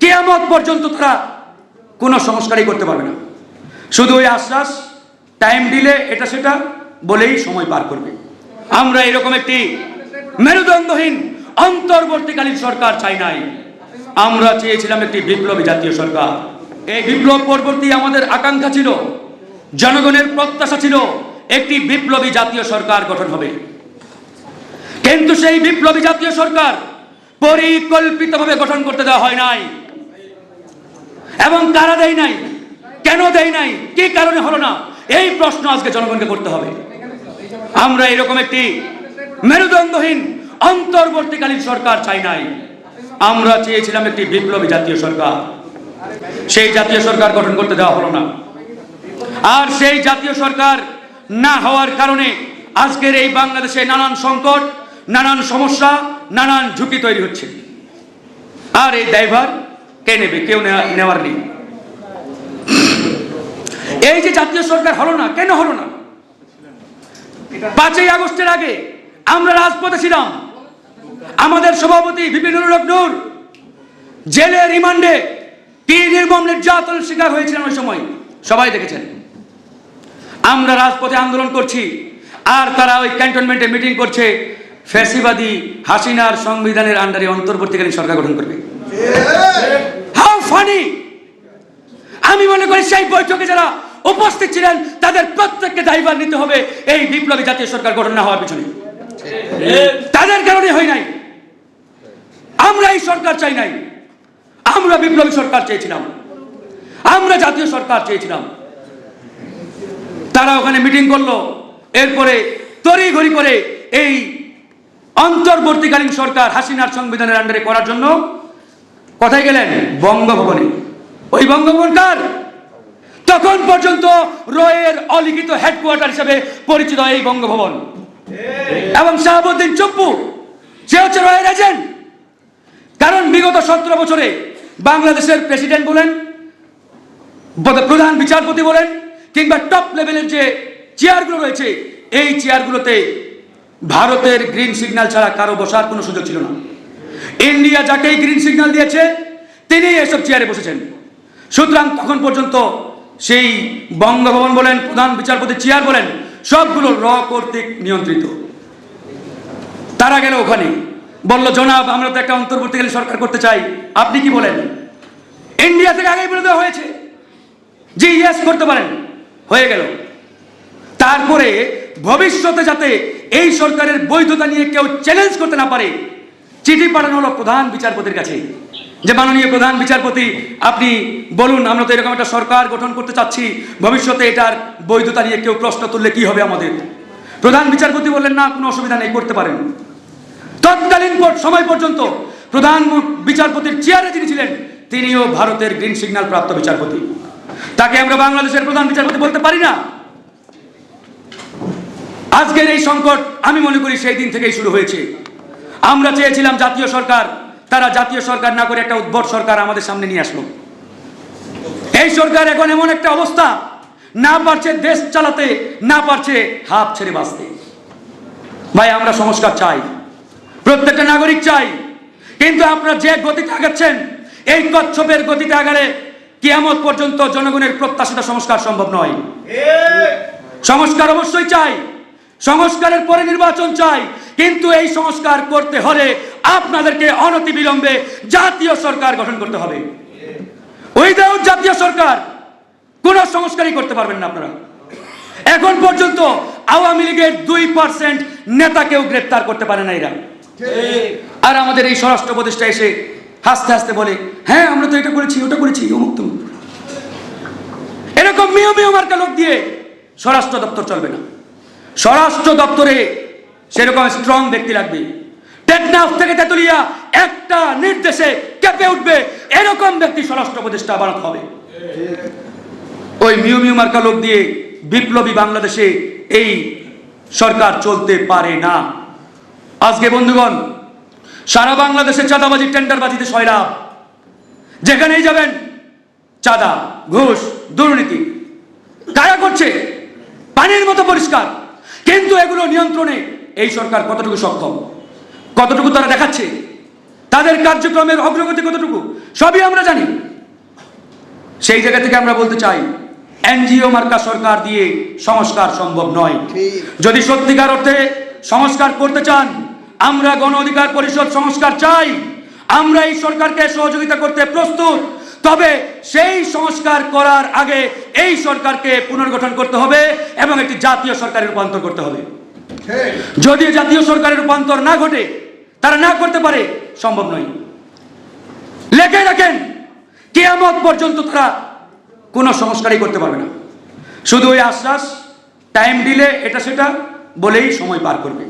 কেয়ামত পর্যন্ত তারা কোনো সংস্কারই করতে পারবে না। শুধু ওই আশ্বাস টাইম দিলে এটা সেটা বলেই সময় পার করবে। আমরা এরকম একটি মেরুদণ্ডহীন, অন্তর্বর্তীকালীন সরকার চাই নাই। আমরা চেয়েছিলাম একটি বিপ্লবী জাতীয় সরকার। এই বিপ্লব পরবর্তী আমাদের আকাঙ্ক্ষা ছিল, জনগণের প্রত্যাশা ছিল একটি বিপ্লবী জাতীয় সরকার গঠন হবে। কিন্তু সেই বিপ্লবী জাতীয় সরকার পরিকল্পিতভাবে গঠন করতে দেওয়া হয় নাই। এবং কারা দেয় নাই? কেন দেয় নাই? কি কারণে হলো না? এই প্রশ্ন আজকে জনগণকে করতে হবে। আমরা এরকম একটি মেরুদণ্ডহীন, অন্তর্বর্তীকালীন সরকার চাই নাই। আমরা চেয়েছিলাম একটি বিপ্লবী জাতীয় সরকার। সেই জাতীয় সরকার গঠন করতে দেওয়া হলো না। আর সেই জাতীয় সরকার না হওয়ার কারণে আজকের এই বাংলাদেশে নানান সংকট, নানান সমস্যা, নানান ঝুঁকি তৈরি হচ্ছে। আর এই দায়ভার কে নেবে? কেউ নেওয়া- নেওয়ার নেই। এই যে জাতীয় সরকার হলো না, কেন হলো না? পাঁচই আগস্টের আগে আমরা রাজপথে ছিলাম। আমাদের সভাপতি বিপিনুর নূর জেলে রিমান্ডে কি নির্মম নির্যাতনের শিকার হয়েছিলেন ওই সময়। সবাই দেখেছেন। আমরা রাজপথে আন্দোলন করছি, আর তারা ওই ক্যান্টনমেন্টে মিটিং করছে, ফ্যাসিবাদী হাসিনার সংবিধানের আন্ডারে অন্তর্বর্তীকালীন সরকার গঠন করবে। ফানি। আমি মনে করি সেই বৈঠকে যারা উপস্থিত ছিলেন, তাদের প্রত্যেককে দায়ভার নিতে হবে। এই বিপ্লবী জাতীয় সরকার গঠন না হওয়ার পিছনে। তাদের কারণে হয় নাই। আমরা এই সরকার চাই নাই। আমরা বিপ্লবী সরকার চেয়েছিলাম। আমরা জাতীয় সরকার চেয়েছিলাম। তারা ওখানে মিটিং করল। এরপরে তড়িঘড়ি করে এই অন্তর্বর্তীকালীন সরকার হাসিনার সংবিধানের আন্ডারে করার জন্য কোথায় গেলেন? বঙ্গভবনে। ওই বঙ্গভবন কার? তখন পর্যন্ত রয়ের অলিখিত হেডকোয়ার্টার হিসেবে পরিচিত এই বঙ্গভবন। এবং শাহাবুদ্দিন চপ্পু, সে হচ্ছে রয়ের এজেন্ট কারণ বিগত সতেরো বছরে বাংলাদেশের প্রেসিডেন্ট বলেন প্রধান বিচারপতি বলেন, কিংবা টপ লেভেলের যে চেয়ারগুলো রয়েছে, এই চেয়ারগুলোতে ভারতের গ্রিন সিগন্যাল ছাড়া কারও বসার কোনো সুযোগ ছিল না। ইন্ডিয়া যাকেই গ্রিন সিগন্যাল দিয়েছে, তিনি এসব চেয়ারে বসেছেন। সুতরাং তখন পর্যন্ত সেই বঙ্গভবন বলেন, প্রধান বিচারপতি চেয়ার বলেন, সবগুলো র কর্তৃক নিয়ন্ত্রিত। তারা গেল ওখানে। বলল, জনাব, আমরা তো একটা অন্তর্বর্তীকালীন সরকার করতে চাই। আপনি কি বলেন? ইন্ডিয়া থেকে আগেই বলে দেওয়া হয়েছে যে ইয়েস করতে পারেন। হয়ে গেল। তারপরে ভবিষ্যতে যাতে এই সরকারের বৈধতা নিয়ে কেউ চ্যালেঞ্জ করতে না পারে চিঠি পাঠানো হলো প্রধান বিচারপতির কাছে। যে মাননীয় প্রধান বিচারপতি, আপনি বলুন, আমরা তো এরকম একটা সরকার গঠন করতে চাচ্ছি, ভবিষ্যতে এটার বৈধতা নিয়ে কেউ প্রশ্ন তুললে কি হবে আমাদের? প্রধান বিচারপতি বললেন, না, কোনো অসুবিধা নেই, করতে পারেন। তৎকালীন সময় পর্যন্ত প্রধান বিচারপতির চেয়ারে যিনি ছিলেন, তিনিও ভারতের গ্রিন সিগন্যাল প্রাপ্ত বিচারপতি। তাকে আমরা বাংলাদেশের প্রধান বিচারপতি বলতে পারি না। আজকের এই সংকট, আমি মনে করি সেই দিন থেকেই শুরু হয়েছে। আমরা চেয়েছিলাম জাতীয় সরকার তারা জাতীয় সরকার না করে একটা উদ্ভট সরকার আমাদের সামনে নিয়ে আসলো। এই সরকার এখন এমন একটা অবস্থা না পারছে দেশ চালাতে না পারছে হাফ ছেড়ে বাঁচতে। ভাই আমরা সংস্কার চাই প্রত্যেকটা নাগরিক চাই কিন্তু আপনারা যে গতিতে আগাচ্ছেন এই কচ্ছপের গতিতে আগালে কিয়ামত পর্যন্ত জনগণের প্রত্যাশিত সংস্কার সম্ভব নয়। সংস্কার অবশ্যই চাই সংস্কারের পরে নির্বাচন চাই কিন্তু এই সংস্কার করতে হলে আপনাদেরকে অনতি বিলম্বে জাতীয় সরকার গঠন করতে হবে। উইদাউট জাতীয় সরকার, কোন সংস্কারই করতে পারবেন না আপনারা। এখন পর্যন্ত আওয়ামী লীগের দুই পার্সেন্ট নেতাকেও গ্রেপ্তার করতে পারে না এরা। আর আমাদের এই স্বরাষ্ট্র উপদেষ্টা এসে হাসতে হাসতে বলে হ্যাঁ আমরা তো এটা করেছি, ওটা করেছি, অমুক এরকম মিও মিও মার্কা লোক দিয়ে স্বরাষ্ট্র দপ্তর চলবে না। স্বরাষ্ট্র দপ্তরে সেরকম স্ট্রং ব্যক্তি লাগবে। টেকনাফ থেকে তেতুলিয়া একটা নির্দেশে কেঁপে উঠবে, এরকম ব্যক্তি স্বরাষ্ট্র উপদেষ্টা বানাতে হবে। ওই মিউ মিউ মার্কা লোক দিয়ে বিপ্লবী বাংলাদেশে এই সরকার চলতে পারে না। আজকে বন্ধুগণ, সারা বাংলাদেশে চাঁদাবাজি, টেন্ডারবাজিতে সয়লাভ যেখানেই যাবেন, চাঁদা, ঘুষ, দুর্নীতি কারা করছে, পানির মতো পরিষ্কার। কিন্তু এগুলো নিয়ন্ত্রণে এই সরকার কতটুকু সক্ষম? কতটুকু তারা দেখাচ্ছে? তাদের কার্যক্রমের অগ্রগতি কতটুকু? সবই আমরা জানি। সেই জায়গা থেকে আমরা বলতে চাই এনজিও মার্কা সরকার দিয়ে সংস্কার সম্ভব নয়। যদি সত্যিকার অর্থে সংস্কার করতে চান আমরা গণ অধিকার পরিষদ সংস্কার চাই। আমরা এই সরকারকে সহযোগিতা করতে প্রস্তুত। তবে সেই সংস্কার করার আগে এই সরকারকে পুনর্গঠন করতে হবে এবং একটি জাতীয় সরকারে রূপান্তর করতে হবে। যদি জাতীয় সরকারের রূপান্তর না ঘটে, তারা না করতে পারে, সম্ভব নয়। লেখে রাখেন কেয়ামত পর্যন্ত তারা কোনো সংস্কারই করতে পারবে না। শুধু ওই আশ্বাস টাইম দিলে এটা সেটা বলেই সময় পার করবে।